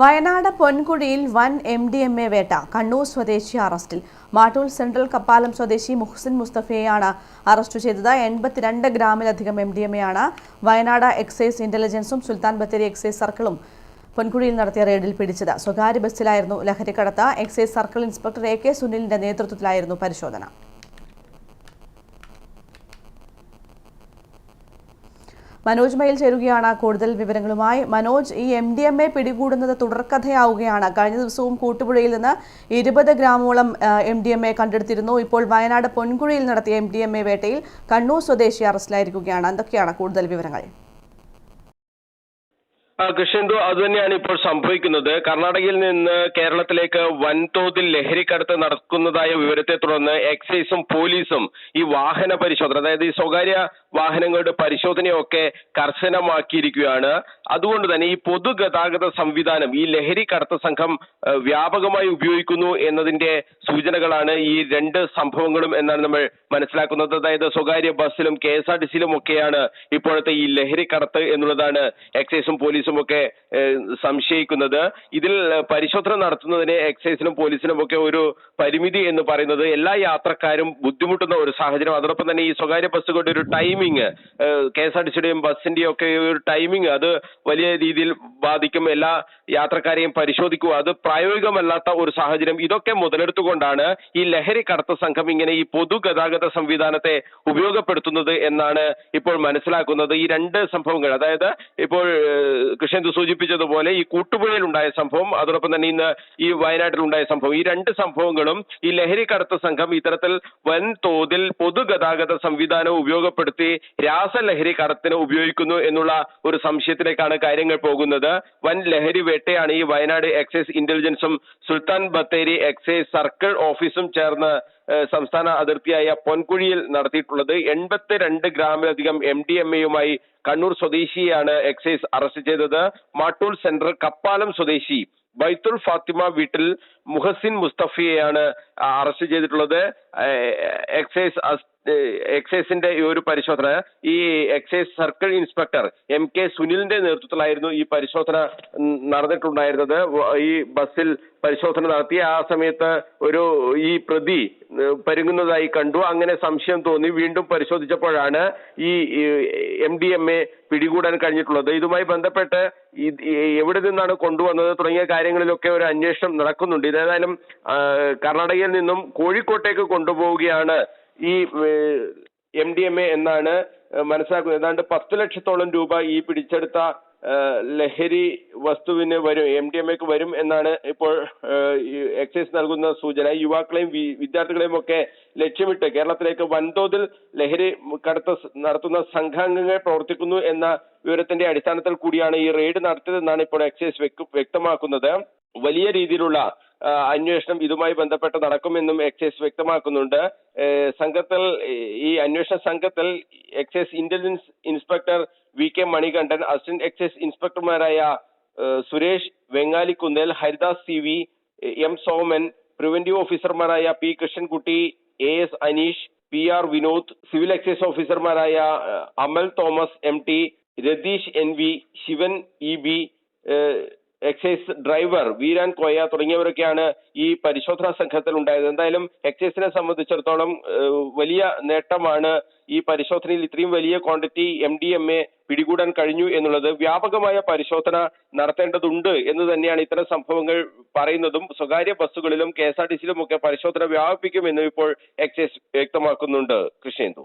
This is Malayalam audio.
വയനാട് പൊൻകുഴിയിൽ വൻ എം ഡി എം എ വേട്ട കണ്ണൂർ സ്വദേശി അറസ്റ്റിൽ. മാട്ടൂൽ സെൻട്രൽ കപ്പാലം സ്വദേശി മുഹ്സിൻ മുസ്തഫയെയാണ് അറസ്റ്റ് ചെയ്തത്. എൺപത്തിരണ്ട് ഗ്രാമിലധികം എം ഡി എം എ ആണ് വയനാട് എക്സൈസ് ഇന്റലിജൻസും സുൽത്താൻ ബത്തേരി എക്സൈസ് സർക്കിളും പൊൻകുഴിയിൽ നടത്തിയ റെയ്ഡിൽ പിടിച്ചത്. സ്വകാര്യ ബസ്സിലായിരുന്നു ലഹരിക്കടത്ത്. Excise circle inspector A K സുനിലിന്റെ നേതൃത്വത്തിലായിരുന്നു പരിശോധന. മനോജ് മയിൽ ചേരുകയാണ് കൂടുതൽ വിവരങ്ങളുമായി. മനോജ് ഈ എം ഡി എം എ പിടികൂടുന്നത് തുടർക്കഥയാവുകയാണ്. കഴിഞ്ഞ ദിവസവും കൂട്ടുപുഴയിൽ നിന്ന് ഇരുപത് ഗ്രാമോളം എം ഡി എം എ കണ്ടെടുത്തിരുന്നു. ഇപ്പോൾ വയനാട് പൊൻകുഴിയിൽ നടത്തിയ എം ഡി എം എ വേട്ടയിൽ കണ്ണൂർ സ്വദേശി അറസ്റ്റിലായിരിക്കുകയാണ്. എന്തൊക്കെയാണ് കൂടുതൽ വിവരങ്ങൾ? കൃഷ്ണന്തു അതുതന്നെയാണ് ഇപ്പോൾ സംഭവിക്കുന്നത്. കർണാടകയിൽ നിന്ന് കേരളത്തിലേക്ക് വൻതോതിൽ ലഹരിക്കടത്ത് നടക്കുന്നതായ വിവരത്തെ തുടർന്ന് എക്സൈസും പോലീസും ഈ വാഹന പരിശോധന അതായത് ഈ സ്വകാര്യ വാഹനങ്ങളുടെ പരിശോധനയൊക്കെ കർശനമാക്കിയിരിക്കുകയാണ്. അതുകൊണ്ട് തന്നെ ഈ പൊതുഗതാഗത സംവിധാനം ഈ ലഹരി കടത്ത സംഘം വ്യാപകമായി ഉപയോഗിക്കുന്നു എന്നതിന്റെ സൂചനകളാണ് ഈ രണ്ട് സംഭവങ്ങളും എന്നാണ് നമ്മൾ മനസ്സിലാക്കുന്നത്. അതായത് സ്വകാര്യ ബസ്സിലും കെ എസ് ആർ ടി സിയിലും ഒക്കെയാണ് ഇപ്പോഴത്തെ ഈ ലഹരി കടത്ത് എന്നുള്ളതാണ് എക്സൈസും പോലീസും ഒക്കെ സംശയിക്കുന്നത്. ഇതിൽ പരിശോധന നടത്തുന്നതിന് എക്സൈസിനും പോലീസിനും ഒക്കെ ഒരു പരിമിതി എന്ന് പറയുന്നത് എല്ലാ യാത്രക്കാരും ബുദ്ധിമുട്ടുന്ന ഒരു സാഹചര്യം. അതോടൊപ്പം തന്നെ ഈ സ്വകാര്യ ബസ്സുകളുടെ ഒരു timing K S R T സിയുടെയും ബസ്സിന്റെയും ഒക്കെ ഒരു ടൈമിംഗ് അത് വലിയ രീതിയിൽ ബാധിക്കും. എല്ലാ യാത്രക്കാരെയും പരിശോധിക്കുക. അത് പ്രായോഗികമല്ലാത്ത ഒരു സാഹചര്യം. ഇതൊക്കെ മുതലെടുത്തുകൊണ്ടാണ് ഈ ലഹരി കടത്ത സംഘം ഇങ്ങനെ ഈ പൊതുഗതാഗത സംവിധാനത്തെ ഉപയോഗപ്പെടുത്തുന്നത് എന്നാണ് ഇപ്പോൾ മനസ്സിലാക്കുന്നത്. ഈ രണ്ട് സംഭവങ്ങൾ അതായത് ഇപ്പോൾ കൃഷ്ണന്തു സൂചിപ്പിച്ചതുപോലെ ഈ കൂട്ടുപുഴയിൽ ഉണ്ടായ സംഭവം അതോടൊപ്പം തന്നെ ഇന്ന് ഈ വയനാട്ടിൽ ഉണ്ടായ സംഭവം. ഈ രണ്ട് സംഭവങ്ങളും ഈ ലഹരി കടത്ത സംഘം ഇത്തരത്തിൽ വൻ തോതിൽ പൊതുഗതാഗത സംവിധാനം ഉപയോഗപ്പെടുത്തി രാസലഹരി കടത്തിന് ഉപയോഗിക്കുന്നു എന്നുള്ള ഒരു സംശയത്തിലേക്കാണ് കാര്യങ്ങൾ പോകുന്നത്. വൻ ലഹരി വേട്ടയാണ് ഈ വയനാട് എക്സൈസ് ഇന്റലിജൻസും സുൽത്താൻ ബത്തേരി എക്സൈസ് സർക്കിൾ ഓഫീസും ചേർന്ന് സംസ്ഥാന അതിർത്തിയായ പൊൻകുഴിയിൽ നടത്തിയിട്ടുള്ളത് എൺപത്തിരണ്ട് ഗ്രാമിലധികം എം ഡി എം എയുമായി കണ്ണൂർ സ്വദേശിയെയാണ് എക്സൈസ് അറസ്റ്റ് ചെയ്തത്. മാട്ടൂൽ സെന്റർ കപ്പാലം സ്വദേശി ബൈത്തുൽ ഫാത്തിമ വീട്ടിൽ മുഹസിൻ മുസ്തഫിയെയാണ് അറസ്റ്റ് ചെയ്തിട്ടുള്ളത്. എക്സൈസ് എക്സൈസിന്റെ ഈ ഒരു പരിശോധന ഈ excise circle inspector M K സുനിലിന്റെ നേതൃത്വത്തിലായിരുന്നു ഈ പരിശോധന നടന്നിട്ടുണ്ടായിരുന്നത്. ഈ ബസ്സിൽ പരിശോധന നടത്തി. ആ സമയത്ത് ഒരു ഈ പ്രതി പരുങ്ങുന്നതായി കണ്ടു. അങ്ങനെ സംശയം തോന്നി. വീണ്ടും പരിശോധിച്ചപ്പോഴാണ് ഈ എം ഡി എം എ പിടികൂടാൻ കഴിഞ്ഞിട്ടുള്ളത്. ഇതുമായി ബന്ധപ്പെട്ട് എവിടെ നിന്നാണ് കൊണ്ടുവന്നത് തുടങ്ങിയ കാര്യങ്ങളിലൊക്കെ ഒരു അന്വേഷണം നടക്കുന്നുണ്ട്. ഇതേതായാലും കർണാടകയിൽ നിന്നും കോഴിക്കോട്ടേക്ക് കൊണ്ടുപോവുകയാണ് ഈ എം ഡി എം എ എന്നാണ് മനസ്സിലാക്കുന്നത്. ഏതാണ്ട് പത്ത് ലക്ഷത്തോളം രൂപ ഈ പിടിച്ചെടുത്ത ലഹരി വസ്തുവിന് വരും എം ഡി എം എക്ക് വരും എന്നാണ് ഇപ്പോൾ എക്സൈസ് നൽകുന്ന സൂചന. യുവാക്കളെയും വിദ്യാർത്ഥികളെയും ഒക്കെ ലക്ഷ്യമിട്ട് കേരളത്തിലേക്ക് വൻതോതിൽ ലഹരി കടത്ത് നടത്തുന്ന സംഘാംഗങ്ങൾ പ്രവർത്തിക്കുന്നു എന്ന വിവരത്തിന്റെ അടിസ്ഥാനത്തിൽ കൂടിയാണ് ഈ റെയ്ഡ് നടത്തിയതെന്നാണ് ഇപ്പോൾ എക്സൈസ് വ്യക്ത- വ്യക്തമാക്കുന്നത്. വലിയ രീതിയിലുള്ള അന്വേഷണം ഇതുമായി ബന്ധപ്പെട്ട് നടക്കുമെന്നും എക്സൈസ് വ്യക്തമാക്കുന്നുണ്ട്. സംഘത്തിൽ ഈ അന്വേഷണ സംഘത്തിൽ excise intelligence inspector V K Manikandan assistant excise ഇൻസ്പെക്ടർമാരായ Suresh Vengalikkunnel Haridas C V M Soman preventive ഓഫീസർമാരായ P Krishnankutty A S Aneesh P R Vinod civil excise ഓഫീസർമാരായ Amal Thomas M T Ratheesh N V Sivan E B excise driver Veeran Koya തുടങ്ങിയവരൊക്കെയാണ് ഈ പരിശോധനാ സംഘത്തിൽ ഉണ്ടായത്. എന്തായാലും എക്സൈസിനെ സംബന്ധിച്ചിടത്തോളം വലിയ നേട്ടമാണ് ഈ പരിശോധനയിൽ ഇത്രയും വലിയ quantity M D M A പിടികൂടാൻ കഴിഞ്ഞു എന്നുള്ളത്. വ്യാപകമായ പരിശോധന നടത്തേണ്ടതുണ്ട് എന്ന് തന്നെയാണ് ഇത്തരം സംഭവങ്ങൾ പറയുന്നതും. സ്വകാര്യ ബസ്സുകളിലും കെ എസ് ആർ ടി സിയിലും ഒക്കെ പരിശോധന വ്യാപിപ്പിക്കുമെന്നും ഇപ്പോൾ എക്സൈസ് വ്യക്തമാക്കുന്നുണ്ട്. കൃഷ്ണേന്ദു.